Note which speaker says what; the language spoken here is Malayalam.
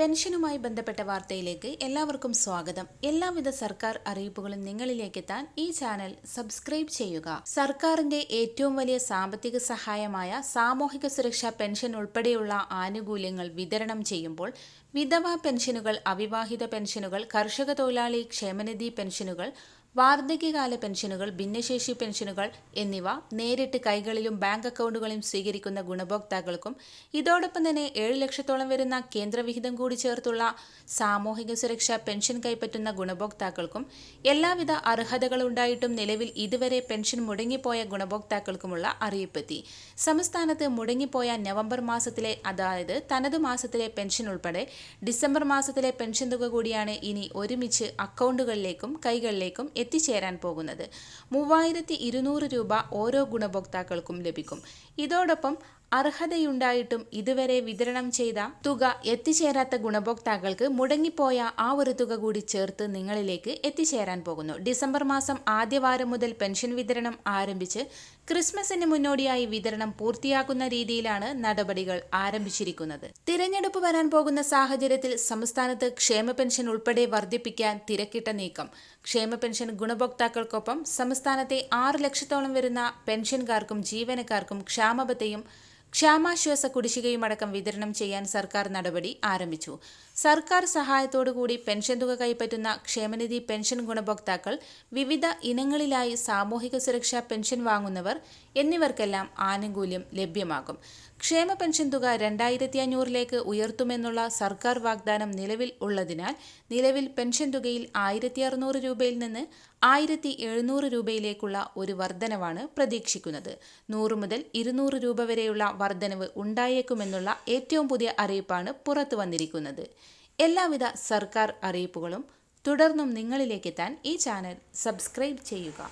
Speaker 1: പെൻഷനുമായി ബന്ധപ്പെട്ട വാർത്തയിലേക്ക് എല്ലാവർക്കും സ്വാഗതം. എല്ലാവിധ സർക്കാർ അറിയിപ്പുകളും നിങ്ങളിലേക്ക് എത്താൻ ഈ ചാനൽ സബ്സ്ക്രൈബ് ചെയ്യുക. സർക്കാരിന്റെ ഏറ്റവും വലിയ സാമ്പത്തിക സഹായമായ സാമൂഹിക സുരക്ഷാ പെൻഷൻ ഉൾപ്പെടെയുള്ള ആനുകൂല്യങ്ങൾ വിതരണം ചെയ്യുമ്പോൾ വിധവ പെൻഷനുകൾ അവിവാഹിത പെൻഷനുകൾ കർഷക തൊഴിലാളി ക്ഷേമനിധി പെൻഷനുകൾ വാർദ്ധക്യകാല പെൻഷനുകൾ ഭിന്നശേഷി പെൻഷനുകൾ എന്നിവ നേരിട്ട് കൈകളിലും ബാങ്ക് അക്കൗണ്ടുകളിലും സ്വീകരിക്കുന്ന ഗുണഭോക്താക്കൾക്കും ഇതോടൊപ്പം തന്നെ ഏഴ് ലക്ഷത്തോളം വരുന്ന കേന്ദ്രവിഹിതം കൂടി ചേർത്തുള്ള സാമൂഹിക സുരക്ഷാ പെൻഷൻ കൈപ്പറ്റുന്ന ഗുണഭോക്താക്കൾക്കും എല്ലാവിധ അർഹതകളുണ്ടായിട്ടും നിലവിൽ ഇതുവരെ പെൻഷൻ മുടങ്ങിപ്പോയ ഗുണഭോക്താക്കൾക്കുമുള്ള അറിയിപ്പെത്തി. സംസ്ഥാനത്ത് മുടങ്ങിപ്പോയ നവംബർ മാസത്തിലെ അതായത് തനത് മാസത്തിലെ പെൻഷൻ ഉൾപ്പെടെ ഡിസംബർ മാസത്തിലെ പെൻഷൻ തുക കൂടിയാണ് ഇനി ഒരുമിച്ച് അക്കൗണ്ടുകളിലേക്കും കൈകളിലേക്കും എത്തിച്ചേരാൻ പോകുന്നത്. മൂവായിരത്തി രൂപ ഓരോ ഗുണഭോക്താക്കൾക്കും ലഭിക്കും. ഇതോടൊപ്പം അർഹതയുണ്ടായിട്ടും ഇതുവരെ വിതരണം ചെയ്ത തുക എത്തിച്ചേരാത്ത ഗുണഭോക്താക്കൾക്ക് മുടങ്ങിപ്പോയ ആ ഒരു തുക കൂടി ചേർത്ത് നിങ്ങളിലേക്ക് എത്തിച്ചേരാൻ പോകുന്നു. ഡിസംബർ മാസം ആദ്യവാരം മുതൽ പെൻഷൻ വിതരണം ആരംഭിച്ച് ക്രിസ്മസിന് മുന്നോടിയായി വിതരണം പൂർത്തിയാക്കുന്ന രീതിയിലാണ് നടപടികൾ ആരംഭിച്ചിരിക്കുന്നത്. തിരഞ്ഞെടുപ്പ് വരാൻ പോകുന്ന സാഹചര്യത്തിൽ സംസ്ഥാനത്ത് ക്ഷേമ പെൻഷൻ ഉൾപ്പെടെ വർദ്ധിപ്പിക്കാൻ തിരക്കിട്ട നീക്കം. ക്ഷേമ പെൻഷൻ ഗുണഭോക്താക്കൾക്കൊപ്പം സംസ്ഥാനത്തെ ആറ് ലക്ഷത്തോളം വരുന്ന പെൻഷൻകാർക്കും ജീവനക്കാർക്കും ക്ഷാമബത്തെയും ക്ഷാമാശ്വാസ കുടിശ്ശികയുമടക്കം വിതരണം ചെയ്യാൻ സർക്കാർ നടപടി ആരംഭിച്ചു. സർക്കാർ സഹായത്തോടുകൂടി പെൻഷൻ തുക കൈപ്പറ്റുന്ന ക്ഷേമനിധി പെൻഷൻ ഗുണഭോക്താക്കൾ വിവിധ ഇനങ്ങളിലായി സാമൂഹിക സുരക്ഷാ പെൻഷൻ വാങ്ങുന്നവർ എന്നിവർക്കെല്ലാം ആനുകൂല്യം ലഭ്യമാകും. ക്ഷേമ പെൻഷൻ തുക രണ്ടായിരത്തി അഞ്ഞൂറിലേക്ക് ഉയർത്തുമെന്നുള്ള സർക്കാർ വാഗ്ദാനം നിലവിൽ ഉള്ളതിനാൽ നിലവിൽ പെൻഷൻ തുകയിൽ ആയിരത്തി അറുന്നൂറ് രൂപയിൽ നിന്ന് ആയിരത്തി എഴുന്നൂറ് രൂപയിലേക്കുള്ള ഒരു വർധനവാണ് പ്രതീക്ഷിക്കുന്നത്. നൂറ് മുതൽ ഇരുന്നൂറ് രൂപ വരെയുള്ള വർധനവ് ഉണ്ടായേക്കുമെന്നുള്ള ഏറ്റവും പുതിയ അറിയിപ്പാണ് പുറത്തു വന്നിരിക്കുന്നത്. എല്ലാവിധ സർക്കാർ അറിയിപ്പുകളും തുടർന്നും നിങ്ങളിലേക്കെത്താൻ ഈ ചാനൽ സബ്സ്ക്രൈബ് ചെയ്യുക.